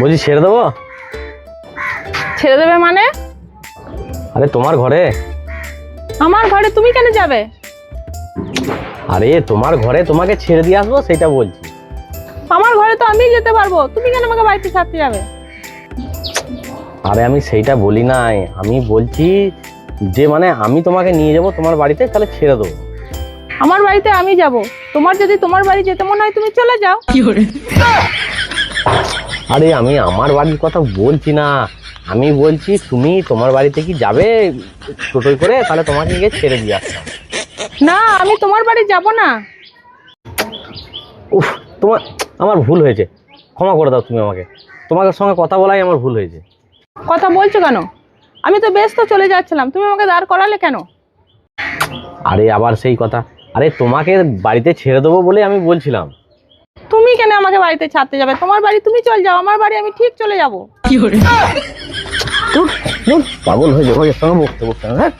বলছি ছেড়ে দেবো? ছেড়ে দেবে মানে? আরে তোমার ঘরে। আমার ঘরে তুমি কেন যাবে? আরে তোমার ঘরে তোমাকে ছেড়ে দিয়ে আসব সেটা বলছি। আমার ঘরে তো আমি যেতে পারব। তুমি কেন আমাকে বাড়িতে ছাড়তে যাবে? আরে আমি সেইটা বলি নাই। আমি বলছি যে মানে আমি তোমাকে নিয়ে যাব তোমার বাড়িতে তাহলে ছেড়ে দেবো। আমার বাড়িতে আমি যাব। তোমার যদি তোমার বাড়ি যেতে মনে হয় তুমি চলে যাও। আরে আমি আমার বাড়ির কথা বলছি না। আমি বলছি তুমি তোমার বাড়িতে কি যাবে টোটোয় করে? তাহলে তোমাকে গিয়ে ছেড়ে দিয়ে আসতাম না আমি তোমার বাড়ি যাব না। উফ তোমার আমার ভুল হয়েছে। ক্ষমা করে দাও তুমি আমাকে। তোমার সঙ্গে কথা বলাই আমার ভুল হয়েছে। কথা বলছো কেন? আমি তো ব্যস্ত চলে যাচ্ছিলাম। তুমি আমাকে দাঁড় করালে কেন? আরে আবার সেই কথা। আরে তোমাকে বাড়িতে ছেড়ে দেবো বলে আমি বলছিলাম। তুমি কেন আমাকে বাড়িতে ছাড়তে যাবে? তোমার বাড়ি তুমি চল যাও আমার বাড়ি আমি ঠিক চলে যাব। পাগল হয়ে যাব এর সঙ্গে বকতে বকতে হ্যাঁ?